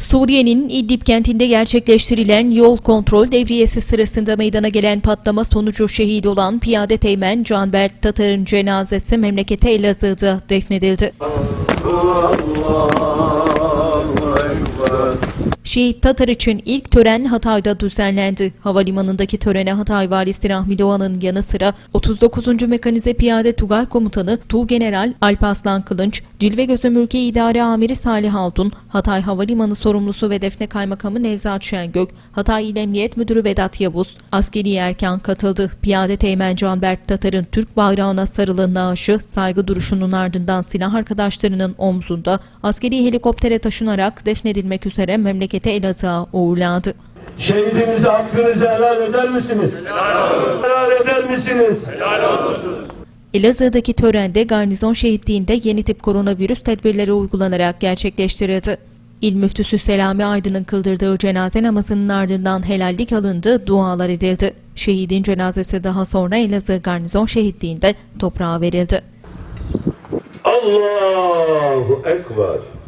Suriye'nin İdlib kentinde gerçekleştirilen yol kontrol devriyesi sırasında meydana gelen patlama sonucu şehit olan piyade teğmen Canberk Tatar'ın cenazesi memlekete Elazığ'da defnedildi. Şehit Tatar için ilk tören Hatay'da düzenlendi. Havalimanındaki törene Hatay Valisi Rahmi Doğan'ın yanı sıra 39. Mekanize Piyade Tugay Komutanı Tuğgeneral Alp Aslan Cilvegözü Mülki İdare Amiri Salih Altun, Hatay Havalimanı Sorumlusu ve Defne Kaymakamı Nevzat Şengök, Hatay İl Emniyet Müdürü Vedat Yavuz, askeri erken katıldı. Piyade Teğmen Canberk Tatar'ın Türk bayrağına sarılı naaşı saygı duruşunun ardından silah arkadaşlarının omzunda askeri helikoptere taşınarak defnedilmek üzere memlekete Elazığ'a uğurlandı. Şehidimize hakkınızı helal eder misiniz? Helal eder misiniz? Elazığ'daki törende garnizon şehitliğinde yeni tip koronavirüs tedbirleri uygulanarak gerçekleştirildi. İl müftüsü Selami Aydın'ın kıldırdığı cenaze namazının ardından helallik alındı, dualar edildi. Şehidin cenazesi daha sonra Elazığ Garnizon Şehitliği'nde toprağa verildi. Allahu Ekber.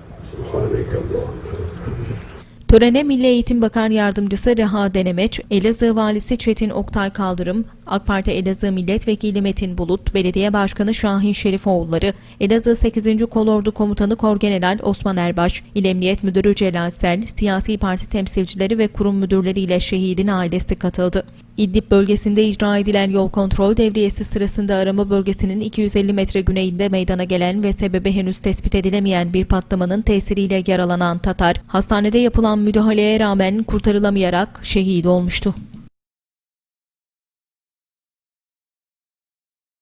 Törene Milli Eğitim Bakan Yardımcısı Reha Denemeç, Elazığ Valisi Çetin Oktay Kaldırım, AK Parti Elazığ Milletvekili Metin Bulut, Belediye Başkanı Şahin Şerifoğulları, Elazığ 8. Kolordu Komutanı Korgeneral Osman Erbaş, İl Emniyet Müdürü Celal Sel, siyasi parti temsilcileri ve kurum müdürleriyle şehidin ailesi katıldı. İdlib bölgesinde icra edilen yol kontrol devriyesi sırasında arama bölgesinin 250 metre güneyinde meydana gelen ve sebebi henüz tespit edilemeyen bir patlamanın tesiriyle yaralanan Tatar, hastanede yapılan müdahaleye rağmen kurtarılamayarak şehit olmuştu.